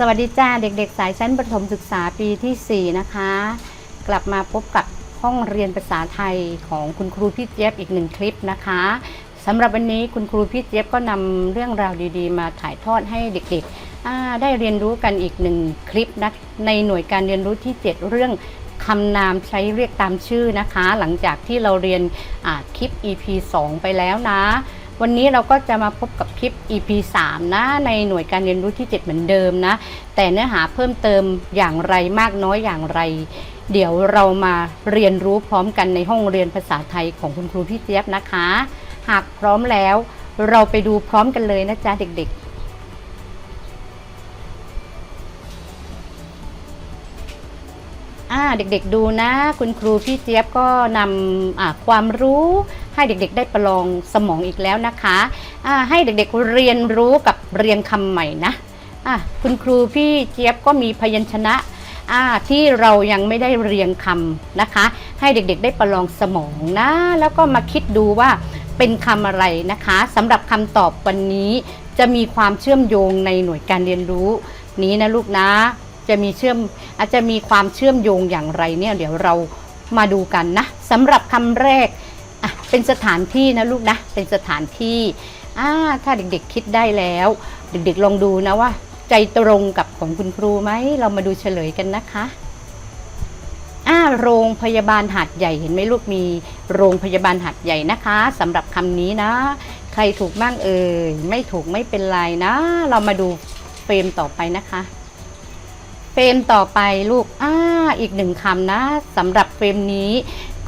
สวัสดีจ้าเด็กๆ สายชั้นประถมศึกษาปีที่ 4 นะคะ กลับมาพบกับห้องเรียนภาษาไทยของคุณครูพี่เจี๊ยบอีกหนึ่งคลิปนะคะสำหรับวันนี้คุณครูพี่เจี๊ยบก็นำเรื่องราวดีๆ มาถ่ายทอดให้เด็กๆได้เรียนรู้กันอีกหนึ่งคลิปนะในหน่วยการเรียนรู้ที่ 7 เรื่องคำนามใช้เรียกตามชื่อนะคะ หลังจากที่เราเรียนคลิป EP 2 ไปแล้วนะ วันนี้เราก็จะมาพบกับคลิป EP 3 นะ ในหน่วยการเรียนรู้ที่ 7 เหมือนเดิมนะ แต่เนื้อหาเพิ่มเติมอย่างไรมากน้อยอย่างไร เดี๋ยวเรามาเรียนรู้พร้อมกันในห้องเรียนภาษาไทยของคุณครูพี่เจี๊ยบนะคะ หากพร้อมแล้ว เราไปดูพร้อมกันเลยนะจ๊ะเด็กๆอ่าเด็กๆดูนะ คุณครูพี่เจี๊ยบก็นำความรู้ ให้เด็กๆ ได้ประลองสมองอีกแล้วนะคะให้เด็กๆเรียนรู้กับเรียงคำใหม่นะอ่าคุณครูพี่เจี๊ยบก็มีพยัญชนะที่เรายังไม่ได้เรียงคำนะคะ ให้เด็กๆ ได้ประลองสมองนะ แล้วก็มาคิดดูว่าเป็นคำอะไรนะคะสำหรับคำตอบวันนี้จะมีความเชื่อมโยงในหน่วยการเรียนรู้ นี้นะลูกนะ จะมีเชื่อมอาจจะมีความเชื่อมโยงอย่างไรเนี่ยเดี๋ยวเรามาดูกันนะสำหรับคำแรก เป็นสถานที่นะลูกนะ เป็นสถานที่อ่าถ้าเด็กๆคิดได้แล้ว เด็กๆลองดูนะว่า ใจตรงกับของคุณครูไหม เรามาดูเฉลยกันนะคะอ่าโรงพยาบาลหัดใหญ่เห็นไหมลูกมีโรงพยาบาลหัดใหญ่นะคะสำหรับคำนี้นะ ใครถูกบ้างเอ่ยไม่ถูกไม่เป็นไรนะ เรามาดูเฟรมต่อไปนะคะเฟรมต่อไปลูกอ่าอีกหนึ่งคำนะสำหรับเฟรมนี้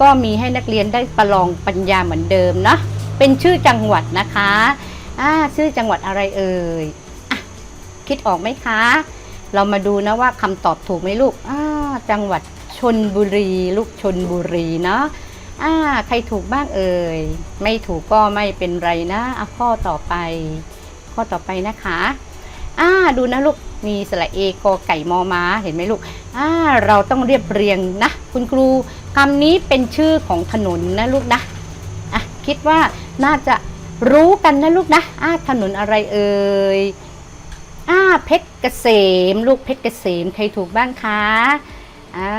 ก็มีให้นักเรียนได้ประลองปัญญาเหมือนเดิมเนาะเป็นชื่อจังหวัดนะคะอ่าชื่อจังหวัดอะไรเอ่ยอคิดออกไหมคะ เรามาดูนะว่าคำตอบถูกไหมลูกอ่าจังหวัดชนบุรี ลูกชนบุรีเนาะอ่าใครถูกบ้างเอ่ย ไม่ถูกก็ไม่เป็นไรนะอะข้อต่อไป ข้อต่อไปนะคะอ่าดูนะลูกมีสระเอกอไก่มอม้าเห็นไหมลูกอ่าเราต้องเรียบเรียงนะ คุณครู คำนี้เป็นชื่อของถนนนะลูกนะอะคิดว่าน่าจะรู้กันนะลูกนะอ่าถนนอะไรเอ่ยอ่าเพชรเกษม ลูกเพชรเกษมใครถูกบ้างคะอ่า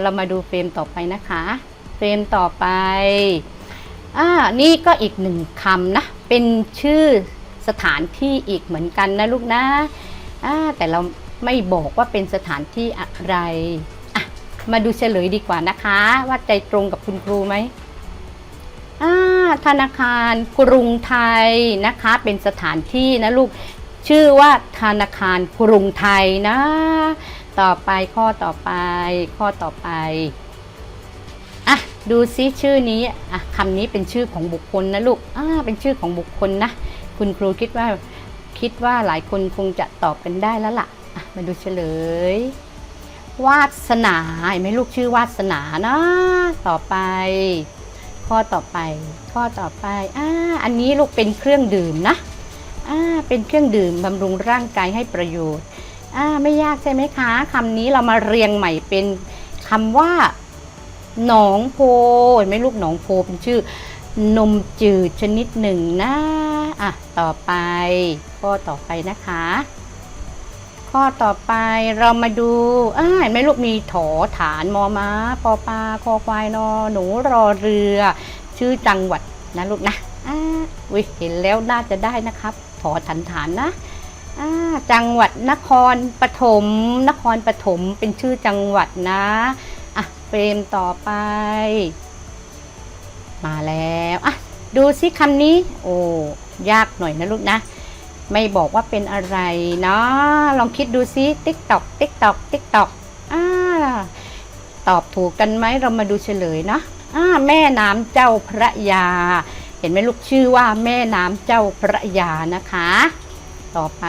เรามาดูเฟรมต่อไปนะคะ เฟรมต่อไปอ่านี่ก็อีกหนึ่งคำนะ เป็นชื่อสถานที่อีกเหมือนกันนะลูกนะอ่าแต่เราไม่บอกว่าเป็นสถานที่อะไร มาดูเฉลยดีกว่านะคะ ว่าใจตรงกับคุณครูไหมอ่าธนาคารกรุงไทยนะคะ เป็นสถานที่นะลูกชื่อว่าธนาคารกรุงไทยนะ ต่อไปข้อต่อไป ข้อต่อไปอะดูซิชื่อนี้อะคำนี้เป็นชื่อของบุคคลนะลูกอ่าเป็นชื่อของบุคคลนะ คุณครูคิดว่าคิดว่าหลายคนคงจะตอบกันได้แล้วละ่ะ มาดูเฉลย วาสนาเห็นไหมลูกชื่อวาสนานะต่อไป ข้อต่อไป ข้อต่อไปอ่าอันนี้ลูกเป็นเครื่องดื่มนะอ่าเป็นเครื่องดื่มบำรุงร่างกายให้ประโยชน์อ่าไม่ยากใช่ไหมคะคำนี้เรามาเรียงใหม่เป็นคำว่า หนองโพเห็นไหมลูกหนองโพเป็นชื่อนมจืดชนิดหนึ่งนะอะต่อไป ข้อต่อไปนะคะ ข้อต่อไปเรามาดูอ่าเห็นไหมลูกมีถอฐานมอม้าปอปลาคอควายนอหนูรอเรือ ชื่อจังหวัดนะลูกนะอ่าวิเห็นแล้วน่าจะได้นะครับ ถอฐานฐานนะอ่าจังหวัดนครปฐมนครปฐมเป็นชื่อจังหวัดนะอะเฟรมต่อไป มาแล้วอะดูซิคำนี้ โอ้ยากหน่อยนะลูกนะ ไม่บอกว่าเป็นอะไรเนาะลองคิดดูซิติ๊กตอกติ๊กตอกติ๊กตอกอ่าตอบถูกกันไหมเรามาดูเฉลยนะอ่าแม่น้ำเจ้าพระยา เห็นไหมลูกชื่อว่าแม่น้ำเจ้าพระยานะคะ ต่อไป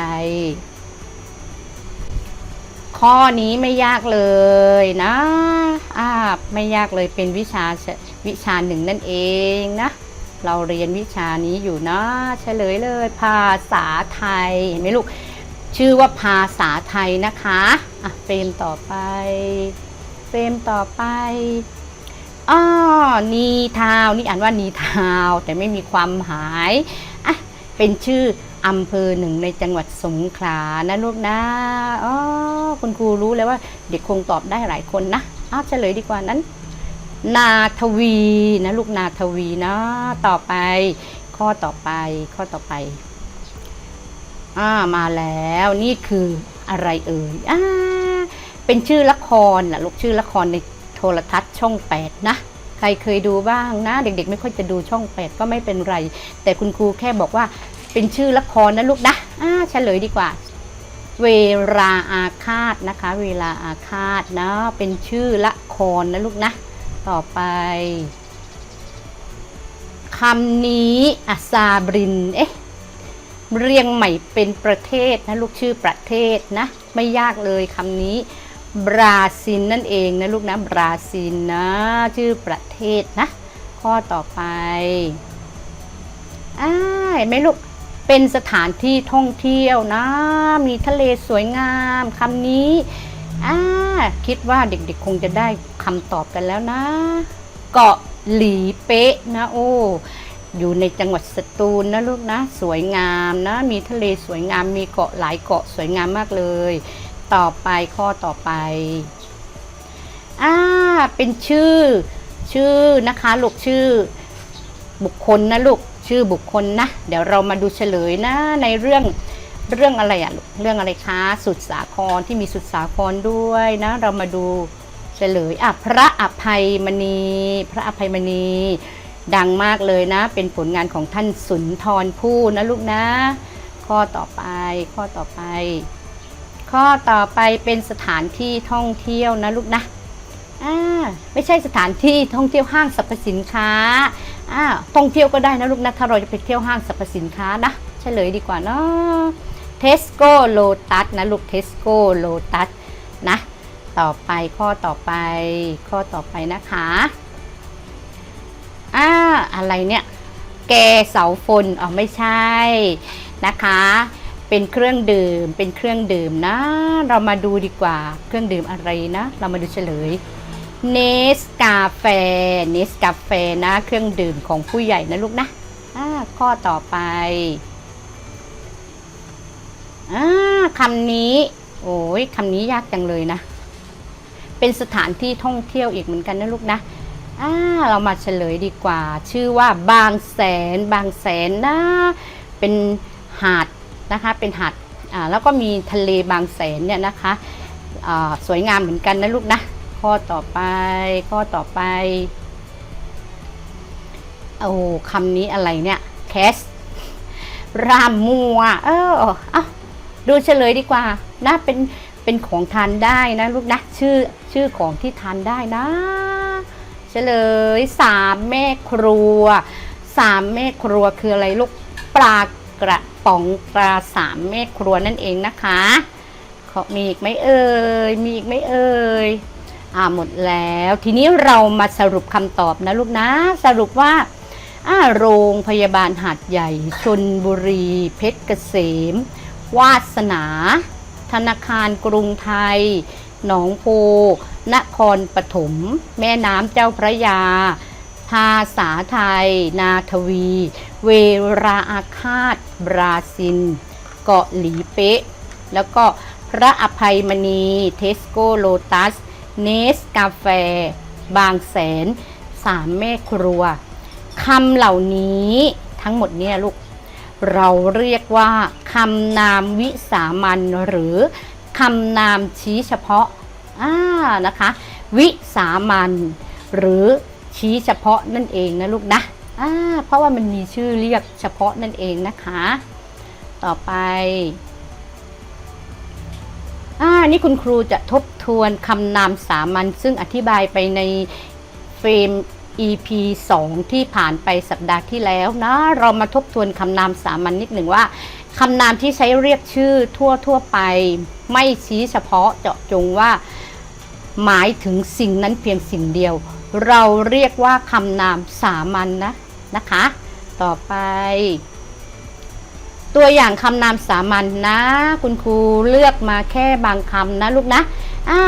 ข้อนี้ไม่ยากเลยนะอ่าไม่ยากเลยเป็นวิชาวิชาหนึ่งนั่นเองนะ เราเรียนวิชานี้อยู่นะเฉลยเลย ภาษาไทยเห็นไหมลูก ชื่อว่าภาษาไทยนะคะอะเฟรมต่อไป เฟรมต่อไปอ้อนีทาวนี่อ่านว่านีทาว แต่ไม่มีความหมายอะเป็นชื่ออำเภอหนึ่งในจังหวัดสงขลานะลูกนะอ๋อคุณครูรู้เลยว่า เด็กคงตอบได้หลายคนนะอ้าวเฉลยดีกว่านั้น นาทวีนะลูกนาทวีนะต่อไป ข้อต่อไปข้อต่อไปอ่ามาแล้วนี่คืออะไรเอ่ยอ่าเป็นชื่อละครล่ะลูกชื่อละครในโทรทัศน์ช่องแปดนะใครเคยดูบ้างนะ เด็กๆ ไม่ค่อยจะดูช่องแปดก็ไม่เป็นไร แต่คุณครูแค่บอกว่าเป็นชื่อละครนะลูกนะอ่าเฉลยดีกว่า เวลาอาฆาตนะคะ เวลาอาฆาตนะเป็นชื่อละครนะลูกนะ ต่อไปคำนี้อาซาบริน เอ๊ะ เรียงใหม่เป็นประเทศนะ ลูกชื่อประเทศนะ ไม่ยากเลยคำนี้ บราซิลนั่นเองนะ ลูกนะ บราซิลนะ ชื่อประเทศนะ ข้อต่อไปอ่าเห็นไหมลูก เป็นสถานที่ท่องเที่ยวนะ มีทะเลสวยงามคำนี้ อ่าคิดว่าเด็กๆคงจะได้คำตอบกันแล้วนะ เกาะหลีเป๊ะนะโอ้อยู่ในจังหวัดสตูลนะลูกนะ สวยงามนะ มีทะเลสวยงามมีเกาะหลายเกาะสวยงามมากเลย ต่อไปข้อต่อไปอ่าเป็นชื่อ ชื่อนะคะลูกชื่อ บุคคลนะลูกชื่อบุคคลนะ เดี๋ยวเรามาดูเฉลยนะในเรื่อง เรื่องอะไรอะลูกเรื่องอะไรคะสุดสาครที่มีสุดสาครด้วยนะ เรามาดูเฉลยอะพระอภัยมณี พระอภัยมณี ดังมากเลยนะ เป็นผลงานของท่านสุนทรภู่นะลูกนะ ข้อต่อไป ข้อต่อไป ข้อต่อไปเป็นสถานที่ท่องเที่ยวนะลูกนะอ่าไม่ใช่สถานที่ท่องเที่ยวห้างสรรพสินค้าอ่าท่องเที่ยวก็ได้นะลูกนะถ้าเราจะไปเที่ยวห้างสรรพสินค้านะเฉลยดีกว่าเนาะ เทสโก้โลตัสนะลูกเทสโก้โลตัสนะ ต่อไปข้อต่อไป ข้อต่อไปนะคะอ่าอะไรเนี่ย แกเสาฟนอ๋อไม่ใช่นะคะ เป็นเครื่องดื่มเป็นเครื่องดื่มนะ เรามาดูดีกว่าเครื่องดื่มอะไรนะ เรามาดูเฉลยเนสกาแฟเนสกาแฟนะ เครื่องดื่มของผู้ใหญ่นะลูกนะอ่าข้อต่อไป อ่าคำนี้ โอ้ยคำนี้ยากจังเลยนะ เป็นสถานที่ท่องเที่ยวอีกเหมือนกันนะลูกนะอ่าเรามาเฉลยดีกว่า ชื่อว่าบางแสน บางแสนนะ เป็นหาดนะคะ เป็นหาดอ่าแล้วก็มีทะเลบางแสนเนี่ยนะคะอ่าสวยงามเหมือนกันนะลูกนะ ข้อต่อไป ข้อต่อไป โอ้คำนี้อะไรเนี่ย แคส รามมัว เออเอา ดูเฉลยดีกว่านะเป็นเป็นของทานได้นะลูกนะชื่อชื่อของที่ทานได้นะ เฉลยสามแม่ครัวสามแม่ครัวคืออะไรลูกปลากระป๋องปลาสามแม่ครัวนั่นเองนะคะขอมีอีกไหมเอ่ยมีอีกไหมเอ่ยอ่าหมดแล้ว ทีนี้เรามาสรุปคำตอบนะลูกนะ สรุปว่าอ่าโรงพยาบาลหาดใหญ่ ชนบุรี เพชรเกษม วาสนา ธนาคารกรุงไทย หนองโพ นครปฐม แม่น้ำเจ้าพระยา ภาษาไทย นาทวี เวราอาฆาต บราซิลเกาะหลีเป๊ะ แล้วก็พระอภัยมณี เทสโกโลตัส เนสกาแฟ บางแสน สามแม่ครัวคำเหล่านี้ทั้งหมดเนี่ยลูก เราเรียกว่าคำนามวิสามันหรือคำนามชี้เฉพาะอ่านะคะ วิสามันหรือชี้เฉพาะนั่นเองนะลูกนะอ่าเพราะว่ามันมีชื่อเรียกเฉพาะนั่นเองนะคะ ต่อไปอ่านี่คุณครูจะทบทวนคำนามสามัญซึ่งอธิบายไปในเฟรม EP 2 ที่ผ่านไปสัปดาห์ที่แล้วนะ เรามาทบทวนคำนามสามัญนนิดหนึ่งว่าคำนามที่ใช้เรียกชื่อทั่วทั่วไป ไม่ชี้เฉพาะเจาะจงว่า หมายถึงสิ่งนั้นเพียงสิ่งเดียว เราเรียกว่าคำนามสามัญนนะนะคะ ต่อไป ตัวอย่างคำนามสามัญนนะ คุณครูเลือกมาแค่บางคำนะลูกนะอ่า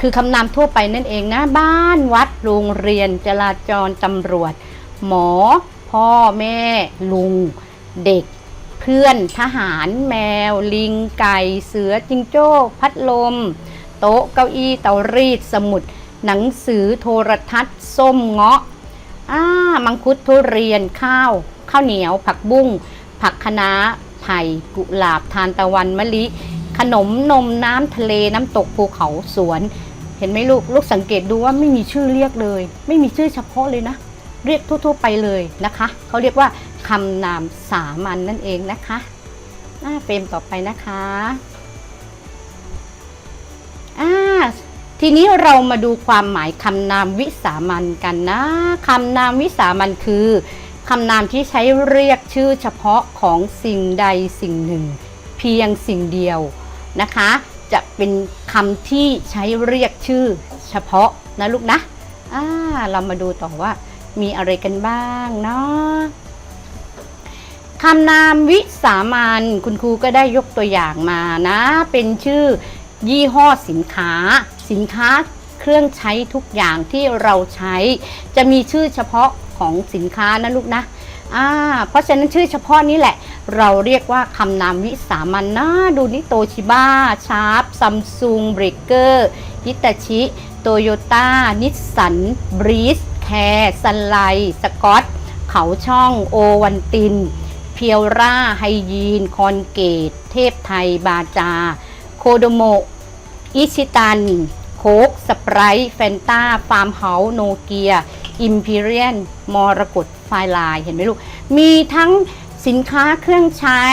คือคำนามทั่วไปนั่นเองนะ บ้านวัดโรงเรียนจราจรตำรวจ หมอ พ่อแม่ ลุง เด็ก เพื่อนทหาร แมว ลิงไก่ เสือจิงโจ้พัดลม โต๊ะเก้าอี้เตารีดสมุด หนังสือโทรทัศน์ ส้มเงาะอ่ามังคุดทุเรียนข้าว ข้าวเหนียว ผักบุ้งผักคะน้าไผ่กุหลาบทานตะวันมะลิ ขนมนมน้ำทะเลน้ำตกภูเขาสวน เห็นไหมลูกลูกสังเกตดูว่าไม่มีชื่อเรียกเลย ไม่มีชื่อเฉพาะเลยนะ เรียกทั่ว ๆ ไปเลยนะคะเขาเรียกว่าคำนามสามัญนนั่นเองนะคะอ่าเฟรมต่อไปนะคะอ่าทีนี้เรามาดูความหมายคำนามวิสามัญกันนะคำนามวิสามัญคือคำนามที่ใช้เรียกชื่อเฉพาะของสิ่งใดสิ่งหนึ่ง เพียงสิ่งเดียว นะคะ จะเป็นคำที่ใช้เรียกชื่อเฉพาะนะลูกนะอ่าเรามาดูต่อว่ามีอะไรกันบ้างเนาะคำนามวิสามัญคุณครูก็ได้ยกตัวอย่างมานะ เป็นชื่อยี่ห้อสินค้า สินค้าเครื่องใช้ทุกอย่างที่เราใช้ จะมีชื่อเฉพาะของสินค้านะลูกนะ อ่าเพราะฉะนั้นชื่อเฉพาะนี้แหละ เราเรียกว่าคำนามวิสามัญนะดูนี่โตชิบ้าชาร์ปซัมซุงเบรกเกอร์ฮิตาชิโตโยต้านิสสันบรีสแคร์ซันไลสกอตเขาช่องโอวันติน เพียวราไฮยีน คอนเกต เทพไทยบาจา โคโดโมอิชิตัน โคกสปร์แฟนตาฟาร์มเฮาส์โนเกีย อิมพีเรียน มรกต ไฟลายเห็นไหมลูก มีทั้งสินค้าเครื่องใช้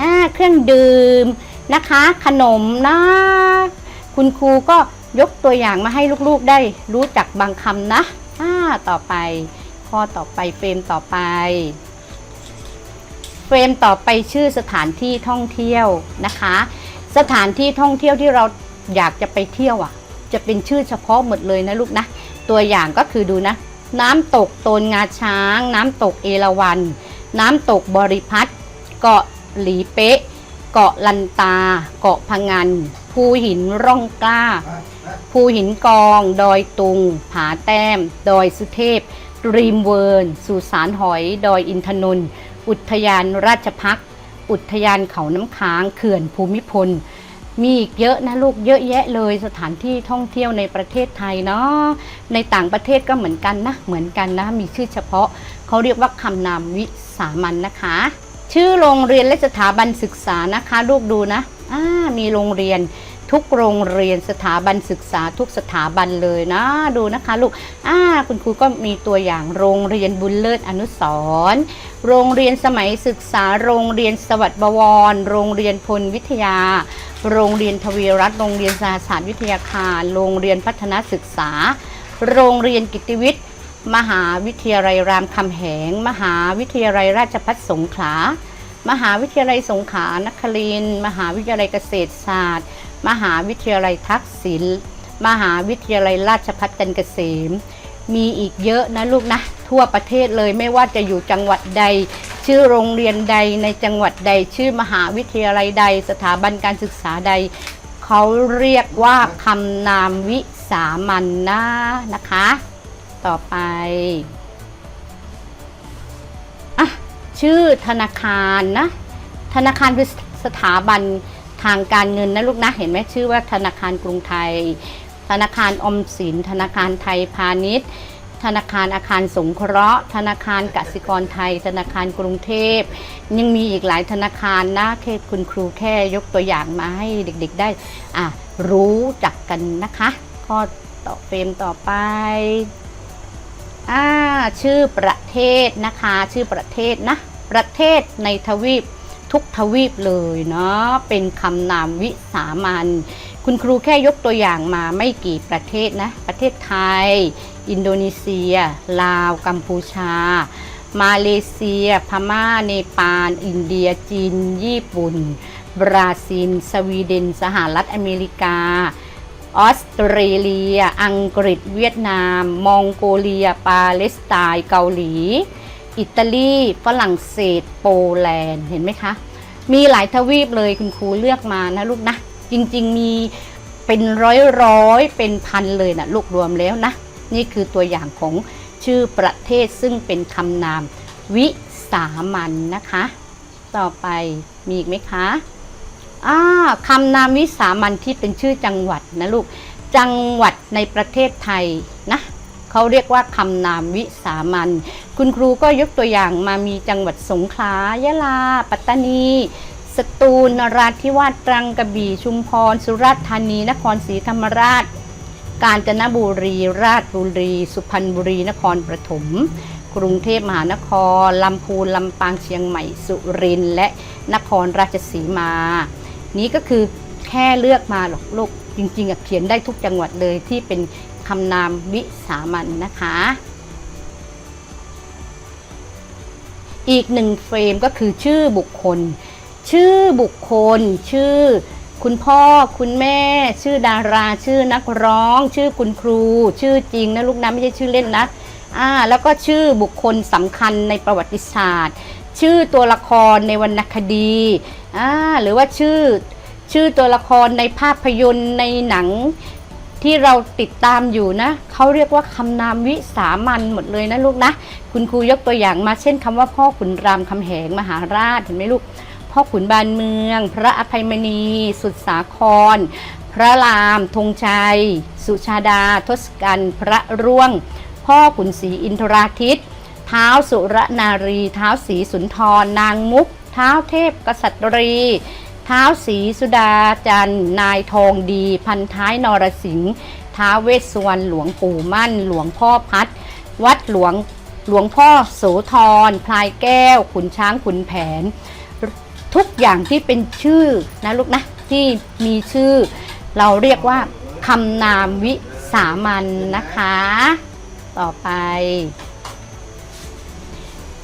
อ่าเครื่องดื่มนะคะ ขนมนะคุณครูก็ยกตัวอย่างมาให้ลูกๆได้รู้จักบางคำนะอ่าต่อไป ข้อต่อไปเฟรมต่อไป เฟรมต่อไปชื่อสถานที่ท่องเที่ยวนะคะ สถานที่ท่องเที่ยวที่เราอยากจะไปเที่ยวอะ จะเป็นชื่อเฉพาะหมดเลยนะลูกนะ ตัวอย่างก็คือดูนะ น้ำตกโตนงาช้าง น้ำตกเอราวัณน้ำตกบริพัตรเกาะหลีเป๊ะ เกาะลันตา เกาะพังงนภูหินร่องกล้า ภูหินกอง ดอยตุง ผาแต้ม ดอยสุเทพ รีมเวิร์น สุสานหอย ดอยอินทนนท์อุทยานราชพักอุทยานเขาน้ำค้าง เขื่อนภูมิพล มีอีกเยอะนะลูกเยอะแยะเลยสถานที่ท่องเที่ยวในประเทศไทยเนาะในต่างประเทศก็เหมือนกันนะเหมือนกันนะมีชื่อเฉพาะเขาเรียกว่าคำนามวิสามันนะคะ ชื่อโรงเรียนและสถาบันศึกษานะคะ ลูกดูนะอ่ามีโรงเรียนทุกโรงเรียนสถาบันศึกษาทุกสถาบันเลยนะ ดูนะคะลูกอ่าคุณครูก็มีตัวอย่างโรงเรียนบุญเลิศอนุสรณ์โรงเรียนสมัยศึกษา โรงเรียนสวัสดิ์บวร โรงเรียนพลวิทยา โรงเรียนทวีรัตน์โรงเรียนสาสตร์วิทยาคาร โรงเรียนพัฒนาศึกษา โรงเรียนกิตติวิทย์ มหาวิทยาลัยรามคำแหง มหาวิทยาลัยราชภัฏสงขลา มหาวิทยาลัยสงขลานครินทร์มหาวิทยาลัยเกษตรศาสตร์ มหาวิทยาลัยทักษิณ มหาวิทยาลัยราชภัฏจันทร์เกษม มีอีกเยอะนะลูกนะ ทั่วประเทศเลยไม่ว่าจะอยู่จังหวัดใด ชื่อโรงเรียนใดในจังหวัดใด ชื่อมหาวิทยาลัยใด สถาบันการศึกษาใด เขาเรียกว่าคำนามวิสามันนะนะคะ ต่อไปอะชื่อธนาคารนะ ธนาคารคือสถาบันทางการเงินนะลูกนะ เห็นไหมชื่อว่าธนาคารกรุงไทย ธนาคารออมสิน ธนาคารไทยพาณิชย์ ธนาคารอาคารสงเคราะห์ ธนาคารกสิกรไทย ธนาคารกรุงเทพ ยังมีอีกหลายธนาคารนะแค่คุณครูแค่ยกตัวอย่างมาให้เด็กๆได้อะรู้จักกันนะคะ ข้อต่อเฟรมต่อไปอ่าชื่อประเทศนะคะ ชื่อประเทศนะ ประเทศในทวีปทุกทวีปเลยเนาะเป็นคำนามวิสามัน คุณครูแค่ยกตัวอย่างมาไม่กี่ประเทศนะ ประเทศไทย อินโดนีเซีย ลาว กัมพูชา มาเลเซีย พม่า เนปาล อินเดีย จีน ญี่ปุ่น บราซิล สวีเดน สหรัฐอเมริกา ออสเตรเลีย อังกฤษ เวียดนาม มองโกเลีย ปาเลสไตน์ เกาหลี อิตาลี ฝรั่งเศส โปแลนด์ เห็นไหมคะ มีหลายทวีปเลยคุณครูเลือกมานะลูกนะ จริง ๆ มีเป็นร้อยร้อยเป็นพันเลยนะลูกรวมแล้วนะ นี่คือตัวอย่างของชื่อประเทศซึ่งเป็นคำนามวิสามันนะคะ ต่อไปมีอีกไหมคะอ่าคำนามวิสามันที่เป็นชื่อจังหวัดนะลูก จังหวัดในประเทศไทยนะเขาเรียกว่าคำนามวิสามัน คุณครูก็ยกตัวอย่างมามีจังหวัดสงขลายะลา ปัตตานี สตูลนราธิวาสตรังกระบี่ชุมพร สุราษฎร์ธานี นครศรีธรรมราช กาญจนบุรี ราชบุรี สุพรรณบุรี นครปฐม กรุงเทพมหานคร ลำพูน ลำปาง เชียงใหม่ สุรินทร์ และนครราชสีมา นี้ก็คือแค่เลือกมาหรอกลูก จริงๆเขียนได้ทุกจังหวัดเลยที่เป็นคำนามวิสามันนะคะ อีกหนึ่งเฟรมก็คือชื่อบุคคล ชื่อบุคคล ชื่อ คุณพ่อคุณแม่ ชื่อดาราชื่อนักร้อง ชื่อคุณครู ชื่อจริงนะลูกนะไม่ใช่ชื่อเล่นนะอ่าแล้วก็ชื่อบุคคลสำคัญในประวัติศาสตร์ ชื่อตัวละครในวรรณคดีอ่าหรือว่าชื่อชื่อตัวละครในภาพยนตร์ในหนังที่เราติดตามอยู่นะเขาเรียกว่าคำนามวิสามันหมดเลยนะลูกนะ คุณครูยกตัวอย่างมาเช่นคำว่าพ่อขุนรามคำแหงมหาราชเห็นไหมลูก พ่อขุนบานเมือง พระอภัยมณี สุดสาคร พระรามธงชัย สุชาดา ทศกัณฐ์พระร่วง พ่อขุนศรีอินทราทิตเท้าสุรนารีเท้าศรีสุนทร นางมุก เท้าเทพกษัตรีเท้าศรีสุดาจันทร์นายทองดี พันท้ายนรสิงห์ท้าเวสสวรรณหลวงปู่มั่น หลวงพ่อพัด วัดหลวงหลวงพ่อโสธรพลายแก้ว ขุนช้างขุนแผน ทุกอย่างที่เป็นชื่อนะลูกนะที่มีชื่อ เราเรียกว่าคำนามวิสามันนะคะ ต่อไป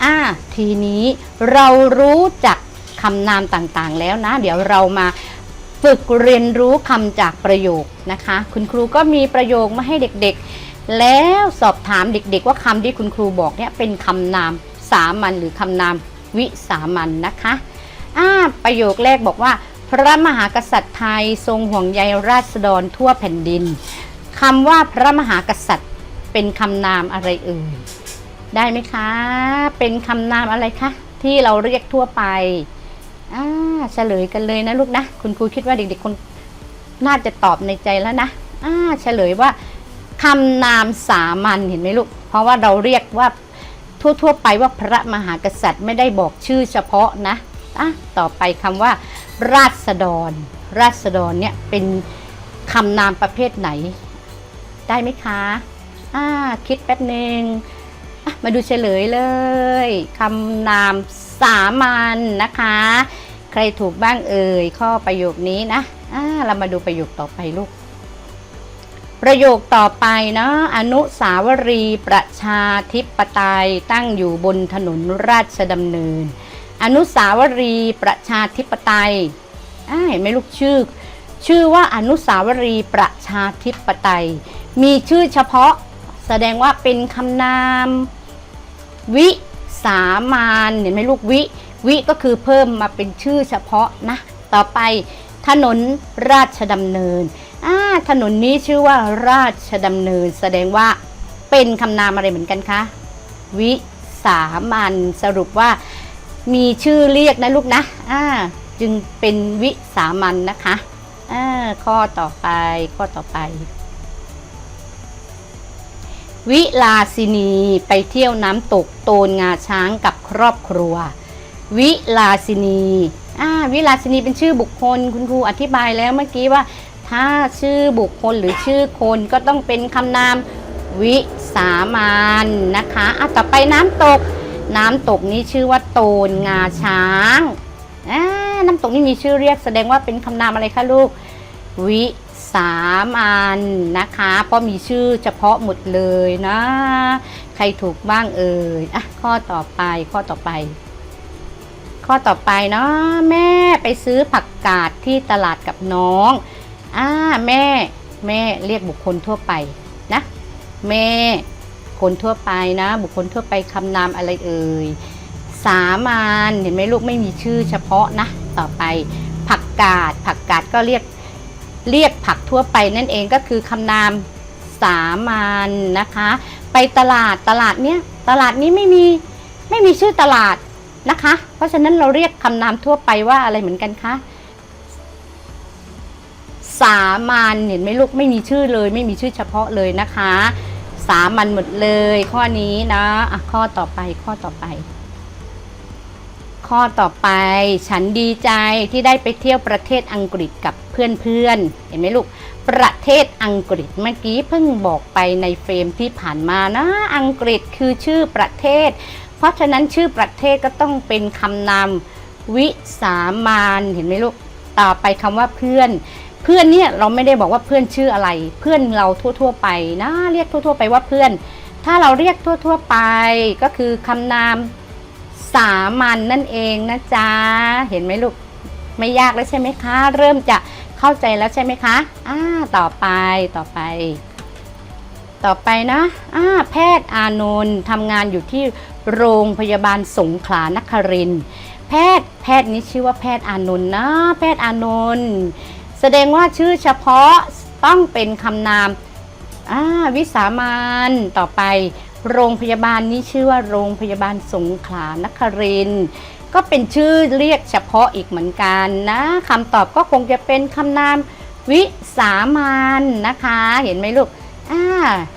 อ่าทีนี้เรารู้จักคำนามต่างๆแล้วนะ เดี๋ยวเรามาฝึกเรียนรู้คำจากประโยคนะคะ คุณครูก็มีประโยคมาให้เด็กๆ แล้วสอบถามเด็กๆ ว่าคำที่คุณครูบอกเนี่ยเป็นคำนามสามัญหรือคำนามวิสามัญนนะคะ อ่าประโยคแรกบอกว่า พระมหากษัตริย์ไทยทรงห่วงใยราษฎรทั่วแผ่นดินคำว่าพระมหากษัตริย์เป็นคำนามอะไรเอ่ยได้ไหมคะ เป็นคำนามอะไรคะ ที่เราเรียกทั่วไปอ่าเฉลยกันเลยนะลูกนะ คุณครูคิดว่าเด็กๆคนน่าจะตอบในใจแล้วนะอ่าเฉลยว่าคำนามสามัญเห็นไหมลูก เพราะว่าเราเรียกว่าทั่วๆไปว่าพระมหากษัตริย์ไม่ได้บอกชื่อเฉพาะนะ อะต่อไปคำว่า ราษฎร ราษฎรเนี่ยเป็นคำนามประเภทไหน ได้ไหมคะอ่าคิดแป๊บหนึ่งมาดูเฉลยเลยคำนามสามัญนนะคะ ใครถูกบ้างเอ่ยข้อประโยคนี้นะอ่าเรามาดูประโยคต่อไปลูก ประโยคต่อไปเนาะอนุสาวรีย์ประชาธิปไตยตั้งอยู่บนถนนราชดำเนิน อนุสาวรีย์ประชาธิปไตยเห็นไหมลูกชื่อ ชื่อว่าอนุสาวรีย์ประชาธิปไตย มีชื่อเฉพาะแสดงว่าเป็นคำนาม วิสามันเห็นไหมลูกวิ วิก็คือเพิ่มมาเป็นชื่อเฉพาะนะ ต่อไปถนนราชดำเนินอ่าถนนนี้ชื่อว่าราชดำเนิน แสดงว่าเป็นคำนามอะไรเหมือนกันคะ วิสามันสรุปว่า มีชื่อเรียกนะลูกนะอ่าจึงเป็นวิสามันนะคะอ่าข้อต่อไปข้อต่อไป วิลาสินีไปเที่ยวน้ำตกโตนงาช้างกับครอบครัว วิลาสินีอ่าวิลาสินีเป็นชื่อบุคคลคุณครูอธิบายแล้วเมื่อกี้ว่า ถ้าชื่อบุคคลหรือชื่อคนก็ต้องเป็นคำนามวิสามันนะคะอะต่อไปน้ำตก น้ำตกนี้ชื่อว่าโตนงาช้างน้ำตกนี่มีชื่อเรียกแสดงว่าเป็นคำนามอะไรคะลูก วิสามันนะคะ เพราะมีชื่อเฉพาะหมดเลยนะ ใครถูกบ้างเอ่ยอะข้อต่อไปข้อต่อไป ข้อต่อไปเนาะแม่ไปซื้อผักกาดที่ตลาดกับน้องอ่าแม่ แม่เรียกบุคคลทั่วไปนะ แม่ คนทั่วไปนะ บุคคลทั่วไปคำนามอะไรเอ่ยสามัญเห็นไหมลูกไม่มีชื่อเฉพาะนะ ต่อไปผักกาดผักกาดก็เรียกเรียกผักทั่วไปนั่นเองก็คือคำนามสามัญนะคะ ไปตลาดตลาดเนี้ยตลาดนี้ไม่มีไม่มีชื่อตลาดนะคะ เพราะฉะนั้นเราเรียกคำนามทั่วไปว่าอะไรเหมือนกันคะสามัญเห็นไหมลูกไม่มีชื่อเลย ไม่มีชื่อเฉพาะเลยนะคะ สามัญหมดเลย ข้อนี้นะอะข้อต่อไปข้อต่อไป ข้อต่อไปฉันดีใจที่ได้ไปเที่ยวประเทศอังกฤษกับเพื่อนๆเห็นไหมลูก ประเทศอังกฤษเมื่อกี้เพิ่งบอกไปในเฟรมที่ผ่านมานะ อังกฤษคือชื่อประเทศ เพราะฉะนั้นชื่อประเทศก็ต้องเป็นคำนามวิสามานเห็นไหมลูก ต่อไปคำว่าเพื่อน เพื่อนเนี่ยเราไม่ได้บอกว่าเพื่อนชื่ออะไร เพื่อนเราทั่ว ๆ ไปนะเรียกทั่ว ๆ ไปว่าเพื่อน ถ้าเราเรียกทั่ว ๆ ไปก็คือคำนามสามัญนนั่นเองนะจ๊ะเห็นไหมลูกไม่ยากแล้วใช่ไหมคะ เริ่มจะเข้าใจแล้วใช่ไหมคะอ่าต่อไปต่อไป ต่อไปนะอ่าแพทย์อานนท์ทำงานอยู่ที่โรงพยาบาลสงขลานครินแพทย์แพทย์นี้ชื่อว่าแพทย์อานนท์นะ แพทย์อานนท์ แสดงว่าชื่อเฉพาะต้องเป็นคำนามาวิสามันต่อไป โรงพยาบาลนี้ชื่อว่าโรงพยาบาลสงขลานครินก็เป็นชื่อเรียกเฉพาะอีกเหมือนกันนะคำตอบก็คงจะเป็นคำนามวิสามันนะคะ เห็นไหมลูกอ่า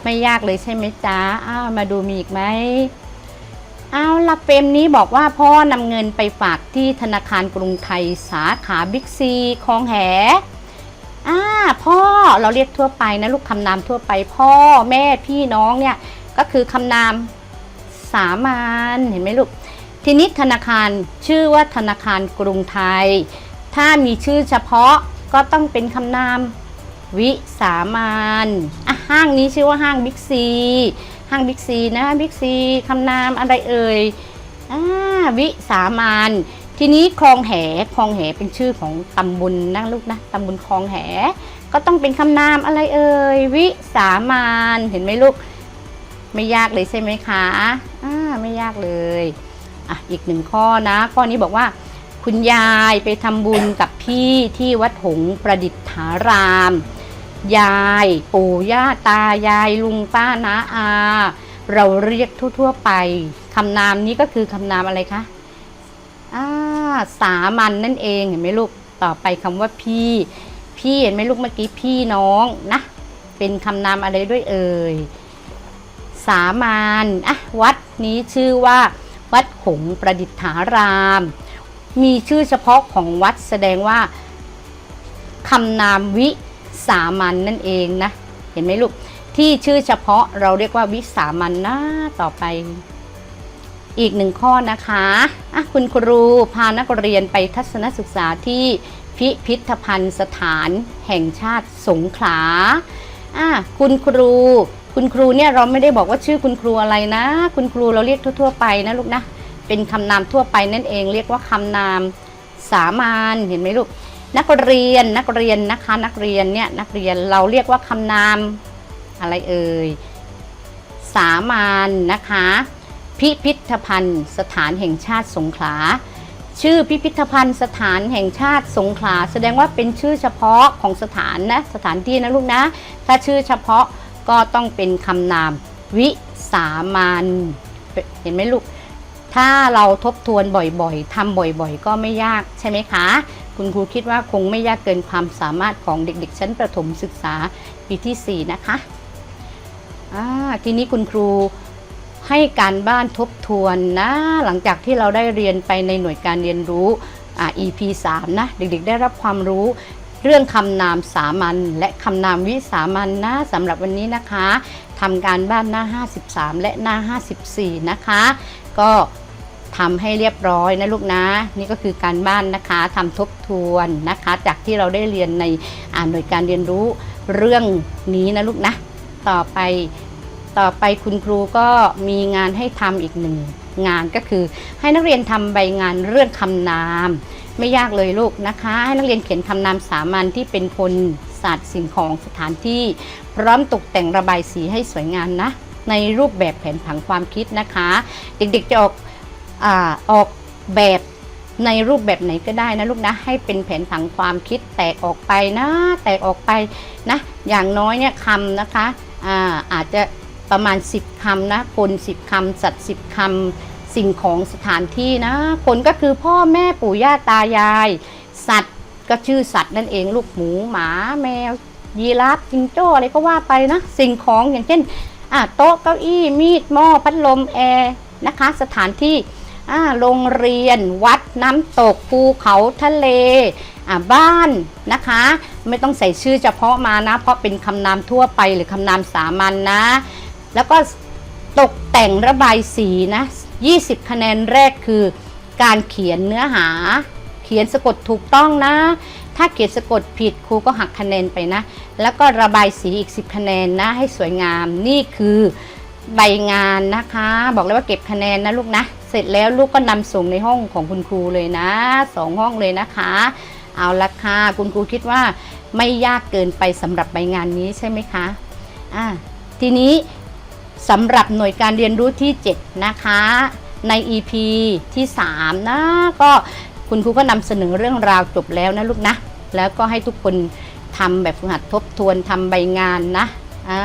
ไม่ยากเลยใช่ไหมจ๊ะอ้ามาดูมีอีกไหมเอาละเฟมนี้บอกว่าพ่อนำเงินไปฝากที่ธนาคารกรุงไทยสาขาบิ๊กซีคลองแห อ่าพ่อเราเรียกทั่วไปนะลูกคำนามทั่วไป พ่อแม่พี่น้องเนี่ยก็คือคำนามสามัญเห็นไหมลูกทีนี้ธนาคารชื่อว่าธนาคารกรุงไทย ถ้ามีชื่อเฉพาะก็ต้องเป็นคำนามวิสามันอะห้างนี้ชื่อว่าห้างบิ๊กซี ห้างบิ๊กซีนะบิ๊กซีคำนามอะไรเอ่ยอ่าวิสามัน ทีนี้คลองแหคลองแหเป็นชื่อของตำบลนะลูกนะตำบลคลองแห ก็ต้องเป็นคำนามอะไรเอ่ยวิสามันเห็นไหมลูก ไม่ยากเลยใช่ไหมคะอ่าไม่ยากเลยอะอีกหนึ่งข้อนะ ข้อนี้บอกว่า คุณยายไปทำบุญกับพี่ที่วัดหงประดิษฐาราม ยายปู่ย่าตายายลุงป้านาอา เราเรียกทั่ว ๆ ไปคำนามนี้ก็คือคำนามอะไรคะอ่า สามัญนนั่นเองเห็นไหมลูกต่อไปคำว่าพี่ พี่เห็นไหมลูกเมื่อกี้พี่น้องนะ เป็นคำนามอะไรด้วยเอ่ยสามัญอะวัดนี้ชื่อว่า วัดหงประดิษฐาราม มีชื่อเฉพาะของวัดแสดงว่าคำนามวิสามัญนนั่นเองนะ เห็นไหมลูก ที่ชื่อเฉพาะเราเรียกว่าวิสามัญนนะต่อไป อีกหนึ่งข้อนะคะอะคุณครูพานักเรียนไปทัศนศึกษาที่พิพิธภัณฑ์สถานแห่งชาติสงขลาอะคุณครู คุณครูเนี่ยเราไม่ได้บอกว่าชื่อคุณครูอะไรนะ คุณครูเราเรียกทั่ว ๆ ไปนะลูกนะ เป็นคำนามทั่วไปนั่นเอง เรียกว่าคำนามสามัญเห็นไหมลูก นักเรียนนักเรียนนะคะ นักเรียนเนี่ยนักเรียนเราเรียกว่าคำนามอะไรเอ่ยสามัญนะคะ พิพิธภัณฑ์สถานแห่งชาติสงขลา ชื่อพิพิธภัณฑ์สถานแห่งชาติสงขลา แสดงว่าเป็นชื่อเฉพาะของสถานนะสถานที่นะลูกนะ ถ้าชื่อเฉพาะก็ต้องเป็นคำนามวิสามันเห็นไหมลูก ถ้าเราทบทวนบ่อยๆทำบ่อยๆ ก็ไม่ยากใช่ไหมคะ คุณครูคิดว่าคงไม่ยากเกินความสามารถของเด็กๆ ชั้นประถมศึกษาปีที่ 4 นะคะทีนี้คุณครู ให้การบ้านทบทวนนะ หลังจากที่เราได้เรียนไปในหน่วยการเรียนรู้อ่า EP 3 นะ เด็กๆ ได้รับความรู้เรื่องคำนามสามัญและคำนามวิสามัญนะสำหรับวันนี้นะคะทำการบ้านหน้า 53 และหน้า 54 นะคะ ก็ทำให้เรียบร้อยนะลูกนะ นี่ก็คือการบ้านนะคะทำทบทวนนะคะ จากที่เราได้เรียนในอ่านหน่วยการเรียนรู้เรื่องนี้นะลูกนะ ต่อไป ต่อไปคุณครูก็มีงานให้ทำอีกหนึ่งงานก็คือ ให้นักเรียนทำใบงานเรื่องคำนาม ไม่ยากเลยลูกนะคะ ให้นักเรียนเขียนคำนามสามัญที่เป็นคนสัตว์สิ่งของสถานที่ พร้อมตกแต่งระบายสีให้สวยงามนะในรูปแบบแผนผังความคิดนะคะ เด็กๆจะออกอออกแบบในรูปแบบไหนก็ได้นะลูกนะ ให้เป็นแผนผังความคิดแตกออกไปนะ แตกออกไปนะ อย่างน้อยเนี่ยคำนะคะอาอาจจะ ประมาณ 10คำนะคน10คำสัตว์ 10คำสิ่งของสถานที่นะ คนก็คือพ่อแม่ปู่ย่าตายาย สัตว์ก็ชื่อสัตว์นั่นเองลูกหมูหมาแมว ยีราฟจิงโจ้อะไรก็ว่าไปนะ สิ่งของอย่างเช่นโต๊ะเก้าอี้มีดหม้อพัดลมแอร์นะคะ สถานที่โรงเรียน วัดน้ำตกภูเขาทะเลบ้านนะคะ ไม่ต้องใส่ชื่อเฉพาะมานะ เพราะเป็นคำนามทั่วไปหรือคำนามสามัญนนะ แล้วก็ตกแต่งระบายสีนะ 20 คะแนนแรกคือ การเขียนเนื้อหา เขียนสะกดถูกต้องนะ ถ้าเขียนสะกดผิดครูก็หักคะแนนไปนะ แล้วก็ระบายสีอีก 10 คะแนนนะให้สวยงามนี่คือใบงานนะคะ บอกเลยว่าเก็บคะแนนนะลูกนะ เสร็จแล้วลูกก็นำส่งในห้องของคุณครูเลยนะสองห้องเลยนะคะ เอาละค่ะคุณครูคิดว่าไม่ยากเกินไปสำหรับใบงานนี้ใช่ไหมคะอ่าทีนี้ สำหรับหน่วยการเรียนรู้ที่ 7 นะคะ ใน EP ที่ 3 นะ ก็คุณครูก็นำเสนอเรื่องราวจบแล้วนะลูกนะ แล้วก็ให้ทุกคนทำแบบฝึกหัดทบทวนทำใบงานนะะ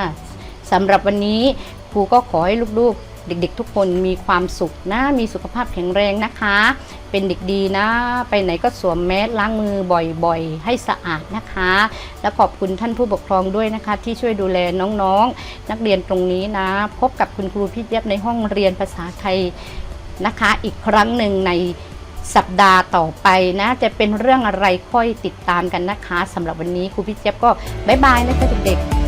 สำหรับวันนี้ครูก็ขอให้ลูกๆ เด็กๆ ทุกคนมีความสุขนะ มีสุขภาพแข็งแรงนะคะ เป็นเด็กดีนะ ไปไหนก็สวมแมสล้างมือบ่อยๆ ให้สะอาดนะคะ และขอบคุณท่านผู้ปกครองด้วยนะคะ ที่ช่วยดูแลน้องๆ นักเรียนตรงนี้นะ พบกับคุณครูพี่เจี๊ยบในห้องเรียนภาษาไทยนะคะ อีกครั้งหนึ่งในสัปดาห์ต่อไปนะ จะเป็นเรื่องอะไรค่อยติดตามกันนะคะสำหรับวันนี้ครูพี่เจี๊ยบก็บ๊ายบายนะคะเด็กๆ